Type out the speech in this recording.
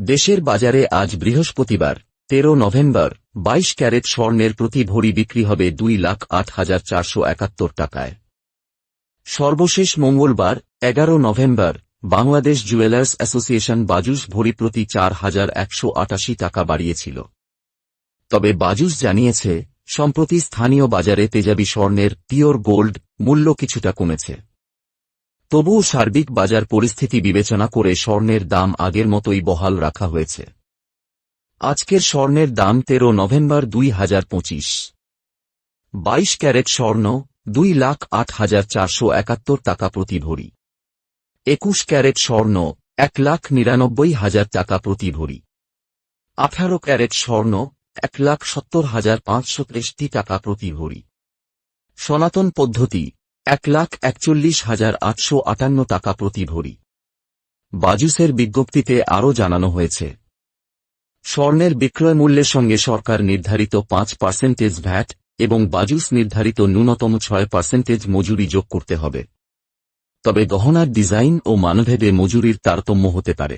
দেশের বাজারে আজ বৃহস্পতিবার, তেরো নভেম্বর, বাইশ ক্যারেট স্বর্ণের প্রতি ভরি বিক্রি হবে দুই লাখ আট হাজার চারশো একাত্তর টাকায়। সর্বশেষ মঙ্গলবার, এগারো নভেম্বর, বাংলাদেশ জুয়েলার্স অ্যাসোসিয়েশন বাজুস ভরি প্রতি চার হাজার একশো আটাশি টাকা বাড়িয়েছিল। তবে বাজুস জানিয়েছে, সম্প্রতি স্থানীয় বাজারে তেজাবি স্বর্ণের পিওর গোল্ড মূল্য কিছুটা কমেছে। তবুও সার্বিক বাজার পরিস্থিতি বিবেচনা করে স্বর্ণের দাম আগের মতোই বহাল রাখা হয়েছে। আজকের স্বর্ণের দাম তেরো নভেম্বর দুই হাজার পঁচিশ। বাইশ ক্যারেট স্বর্ণ, দুই লাখ আট হাজার চারশো একাত্তর টাকা প্রতি ভরি। একুশ ক্যারেট স্বর্ণ, এক লাখ নিরানব্বই হাজার টাকা প্রতি ভরি। আঠারো ক্যারেট স্বর্ণ, এক লাখ সত্তর হাজার পাঁচশো টাকা প্রতি ভরি। সনাতন পদ্ধতি এক লাখ একচল্লিশ হাজার আটশো আটান্ন টাকা প্রতি ভরি বাজুসের বিজ্ঞপ্তিতে আরও জানানো হয়েছে, স্বর্ণের বিক্রয় মূল্যের সঙ্গে সরকার নির্ধারিত পাঁচ পার্সেন্টেজ ভ্যাট এবং বাজুস নির্ধারিত ন্যূনতম ছয় পার্সেন্টেজ মজুরি যোগ করতে হবে। তবে গহনার ডিজাইন ও মানভেদে মজুরির তারতম্য হতে পারে।